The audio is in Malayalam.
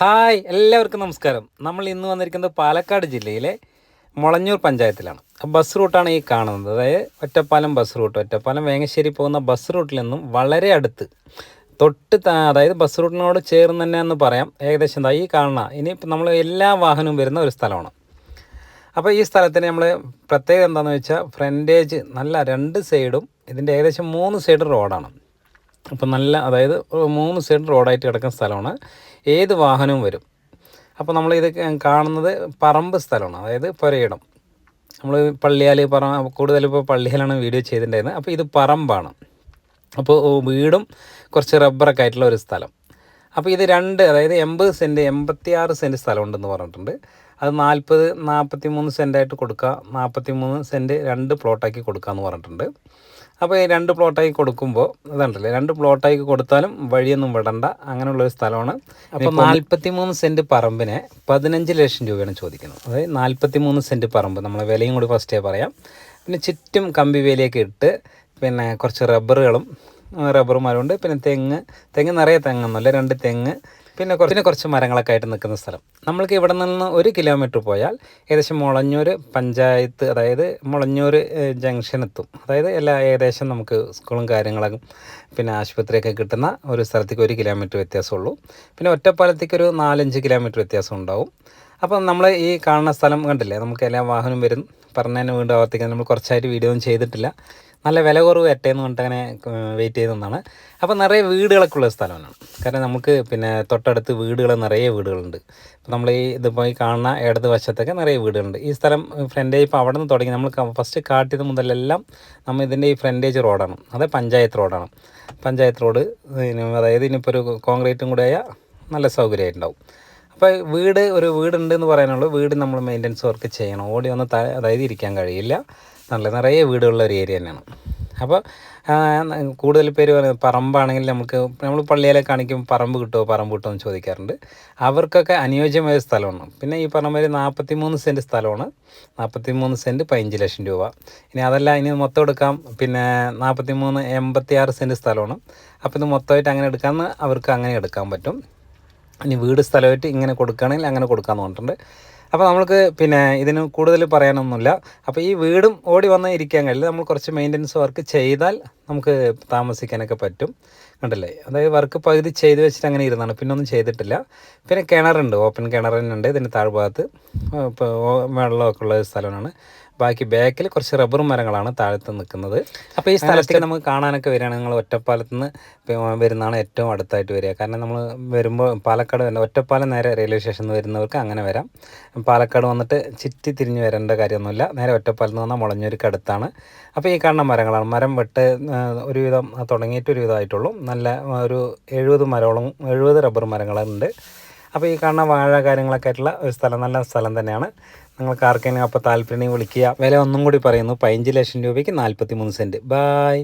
ഹായ് എല്ലാവർക്കും നമസ്കാരം. നമ്മൾ ഇന്ന് വന്നിരിക്കുന്നത് പാലക്കാട് ജില്ലയിലെ മുളഞ്ഞൂർ പഞ്ചായത്തിലാണ്. ബസ് റൂട്ടാണ് ഈ കാണുന്നത്. അതായത് ഒറ്റപ്പാലം ബസ് റൂട്ട്. ഒറ്റപ്പാലം വേങ്ങശ്ശേരി പോകുന്ന ബസ് റൂട്ടിൽ നിന്നും വളരെ അടുത്ത് തൊട്ട് അതായത് ബസ് റൂട്ടിനോട് ചേർന്ന് തന്നെ എന്ന് പറയാം. ഏകദേശം എന്താ ഈ കാണുന്ന ഇനി നമ്മൾ എല്ലാ വാഹനവും വരുന്ന ഒരു സ്ഥലമാണ്. അപ്പോൾ ഈ സ്ഥലത്തിന് നമ്മൾ പ്രത്യേകത എന്താണെന്ന് വെച്ചാൽ ഫ്രണ്ടേജ് നല്ല രണ്ട് സൈഡും ഇതിന്റെ ഏകദേശം മൂന്ന് സൈഡ് റോഡാണ്. അപ്പോൾ നല്ല അതായത് മൂന്ന് സൈഡ് റോഡായിട്ട് കിടക്കുന്ന സ്ഥലമാണ്. ഏത് വാഹനവും വരും. അപ്പോൾ നമ്മൾ ഇത് കാണുന്നത് പറമ്പ് സ്ഥലമാണ്. അതായത് പുരയിടം. നമ്മൾ പള്ളിയാൽ പറ കൂടുതൽ ഇപ്പോൾ പള്ളിയിലാണ് വീഡിയോ ചെയ്തിട്ടുണ്ടായിരുന്നത്. അപ്പോൾ ഇത് പറമ്പാണ്. അപ്പോൾ വീടും കുറച്ച് റബ്ബറൊക്കെ ആയിട്ടുള്ള ഒരു സ്ഥലം. അപ്പോൾ ഇത് രണ്ട് അതായത് എൺപത് സെന്റ് എൺപത്തി ആറ് സെന്റ് സ്ഥലമുണ്ടെന്ന് പറഞ്ഞിട്ടുണ്ട്. അത് നാൽപ്പത് നാൽപ്പത്തി മൂന്ന് സെന്റായിട്ട് കൊടുക്കുക നാൽപ്പത്തി മൂന്ന് സെന്റ് രണ്ട് പ്ലോട്ടാക്കി കൊടുക്കാമെന്ന് പറഞ്ഞിട്ടുണ്ട്. അപ്പോൾ ഈ രണ്ട് പ്ലോട്ടാക്കി കൊടുക്കുമ്പോൾ ഇതുണ്ടല്ലേ രണ്ട് പ്ലോട്ടാക്കി കൊടുത്താലും വഴിയൊന്നും വിടണ്ട. അങ്ങനെയുള്ളൊരു സ്ഥലമാണ്. അപ്പോൾ നാൽപ്പത്തി മൂന്ന് സെന്റ് പറമ്പിനെ പതിനഞ്ച് ലക്ഷം രൂപയാണ് ചോദിക്കുന്നത്. അതായത് നാൽപ്പത്തി മൂന്ന് സെന്റ് പറമ്പ് നമ്മളെ വിലയും കൂടി ഫസ്റ്റേ പറയാം. പിന്നെ ചുറ്റും കമ്പി വേലിയൊക്കെ ഇട്ട് പിന്നെ കുറച്ച് റബ്ബറുകളും റബ്ബർ മരമുണ്ട് പിന്നെ തെങ്ങ് തെങ്ങ് നിറയെ തെങ്ങൊന്നുമല്ല രണ്ട് തെങ്ങ് പിന്നെ കുറച്ച് കുറച്ച് മരങ്ങളൊക്കെ ആയിട്ട് നിൽക്കുന്ന സ്ഥലം. നമ്മൾക്ക് ഇവിടെ നിന്ന് ഒരു കിലോമീറ്റർ പോയാൽ ഏകദേശം മുളഞ്ഞൂർ പഞ്ചായത്ത് അതായത് മുളഞ്ഞൂർ ജംഗ്ഷൻ എത്തും. അതായത് എല്ലാ ഏകദേശം നമുക്ക് സ്കൂളും കാര്യങ്ങളും പിന്നെ ആശുപത്രിയൊക്കെ കിട്ടുന്ന ഒരു സ്ഥലത്തേക്ക് ഒരു കിലോമീറ്റർ വ്യത്യാസമുള്ളൂ. പിന്നെ ഒറ്റപ്പാലത്തേക്ക് ഒരു നാലഞ്ച് കിലോമീറ്റർ വ്യത്യാസം ഉണ്ടാവും. അപ്പം നമ്മൾ ഈ കാണുന്ന സ്ഥലം കണ്ടില്ലേ? നമുക്ക് എല്ലാ വാഹനം വരും. പറഞ്ഞതിന് വീണ്ടും ആവർത്തിക്കാൻ നമ്മൾ കുറച്ചായിട്ട് വീഡിയോ ഒന്നും ചെയ്തിട്ടില്ല. നല്ല വില കുറവ് എട്ടേന്ന് പറഞ്ഞിട്ട് അങ്ങനെ വെയിറ്റ് ചെയ്തെന്നാണ് അപ്പോൾ നിറയെ വീടുകളൊക്കെ ഉള്ള സ്ഥലമാണ് കാരണം നമുക്ക് പിന്നെ തൊട്ടടുത്ത് വീടുകൾ നിറയെ വീടുകളുണ്ട്. അപ്പോൾ നമ്മൾ ഈ ഇതിപ്പോൾ ഈ കാണുന്ന ഇടത് വശത്തൊക്കെ നിറയെ വീടുകളുണ്ട്. ഈ സ്ഥലം ഫ്രണ്ടേജ് ഇപ്പോൾ അവിടെ നിന്ന് തുടങ്ങി. നമ്മൾ ഫസ്റ്റ് കാട്ടിയത് മുതലെല്ലാം നമ്മൾ ഇതിന്റെ ഈ ഫ്രണ്ടേജ് റോഡാണ് അത് പഞ്ചായത്ത് റോഡാണ് പഞ്ചായത്ത് റോഡ് അതായത് ഇനിയിപ്പോൾ ഒരു കോൺക്രീറ്റും കൂടെ ആയാൽ നല്ല സൗകര്യമായിട്ടുണ്ടാവും. അപ്പോൾ വീട് ഒരു വീടുണ്ട് എന്ന് പറയാനുള്ളൂ. വീട് നമ്മൾ മെയിന്റനൻസ് വർക്ക് ചെയ്യണം. ഓടി ഒന്ന് അതായത് ഇരിക്കാൻ കഴിയില്ല. നല്ല നിറയെ വീടുകളുള്ള ഒരു ഏരിയ തന്നെയാണ്. അപ്പോൾ കൂടുതൽ പേര് പറയുന്നത് പറമ്പാണെങ്കിൽ നമുക്ക് നമ്മൾ പള്ളിയിലെ കാണിക്കും പറമ്പ് കിട്ടുമോ പറമ്പ് കിട്ടുമോ എന്ന് ചോദിക്കാറുണ്ട്. അവർക്കൊക്കെ അനുയോജ്യമായ സ്ഥലമാണ്. പിന്നെ ഈ പറഞ്ഞ മാതിരി നാൽപ്പത്തി മൂന്ന് സെന്റ് സ്ഥലമാണ്. നാൽപ്പത്തി മൂന്ന് സെന്റ് പതിനഞ്ച് ലക്ഷം രൂപ. ഇനി അതല്ല ഇനി മൊത്തം എടുക്കാം. പിന്നെ നാൽപ്പത്തി മൂന്ന് എൺപത്തി ആറ് സെന്റ് സ്ഥലമാണ്. അപ്പോൾ ഇത് മൊത്തമായിട്ട് അങ്ങനെ എടുക്കാമെന്ന് അവർക്ക് അങ്ങനെ എടുക്കാൻ പറ്റും. ഇനി വീട് സ്ഥലമായിട്ട് ഇങ്ങനെ കൊടുക്കുകയാണെങ്കിൽ അങ്ങനെ കൊടുക്കാമെന്ന് പറഞ്ഞിട്ടുണ്ട്. അപ്പോൾ നമുക്ക് പിന്നെ ഇതിന് കൂടുതൽ പറയാനൊന്നുമില്ല. അപ്പോൾ ഈ വീടും ഓടി വന്ന് ഇരിക്കാൻ കഴിയില്ല നമ്മൾ കുറച്ച് മെയിന്റനൻസ് വർക്ക് ചെയ്താൽ നമുക്ക് താമസിക്കാനൊക്കെ പറ്റും. കണ്ടില്ലേ? അതായത് വർക്ക് പകുതി ചെയ്ത് വെച്ചിട്ട് അങ്ങനെ ഇരുന്നാണ്. പിന്നെ ഒന്നും ചെയ്തിട്ടില്ല. പിന്നെ കിണറുണ്ട്. ഓപ്പൺ ഉണ്ട്. ഇതിന്റെ താഴ്ഭാഗത്ത് ഇപ്പോൾ വെള്ളമൊക്കെ ഉള്ള സ്ഥലമാണ്. ബാക്കി ബാക്കിൽ കുറച്ച് റബ്ബർ മരങ്ങളാണ് താഴത്ത് നിൽക്കുന്നത്. അപ്പോൾ ഈ സ്ഥലത്തേക്ക് നമുക്ക് കാണാനൊക്കെ വരികയാണെങ്കിൽ നിങ്ങൾ ഒറ്റപ്പാലത്ത് നിന്ന് വരുന്നതാണ് ഏറ്റവും അടുത്തായിട്ട് വരിക. കാരണം നമ്മൾ വരുമ്പോൾ പാലക്കാട് വരുന്ന ഒറ്റപ്പാലം നേരെ റെയിൽവേ സ്റ്റേഷനിൽ നിന്ന് വരുന്നവർക്ക് അങ്ങനെ വരാം. പാലക്കാട് വന്നിട്ട് ചുറ്റി തിരിഞ്ഞ് വരേണ്ട കാര്യമൊന്നുമില്ല. നേരെ ഒറ്റപ്പാലത്ത് നിന്ന് വന്നാൽ മുളഞ്ഞൂർക്ക് അടുത്താണ്. അപ്പോൾ ഈ കാണുന്ന മരങ്ങളാണ്. മരം വെട്ട് ഒരുവിധം തുടങ്ങിയിട്ട് ഒരു വിധമായിട്ടുള്ളൂ നല്ല ഒരു എഴുപത് മരങ്ങളും എഴുപത് റബ്ബർ മരങ്ങളുണ്ട് അപ്പോൾ ഈ കാണുന്ന വാഴ കാര്യങ്ങളൊക്കെ ആയിട്ടുള്ള ഒരു സ്ഥലം നല്ല സ്ഥലം തന്നെയാണ്. നിങ്ങൾക്ക് ആർക്കെങ്കിലും അപ്പോൾ താല്പര്യം വിളിക്കുക. വില ഒന്നും കൂടി പറയുന്നു. പതിനഞ്ച് ലക്ഷം രൂപയ്ക്ക് നാൽപ്പത്തി മൂന്ന് സെന്റ് ബായ്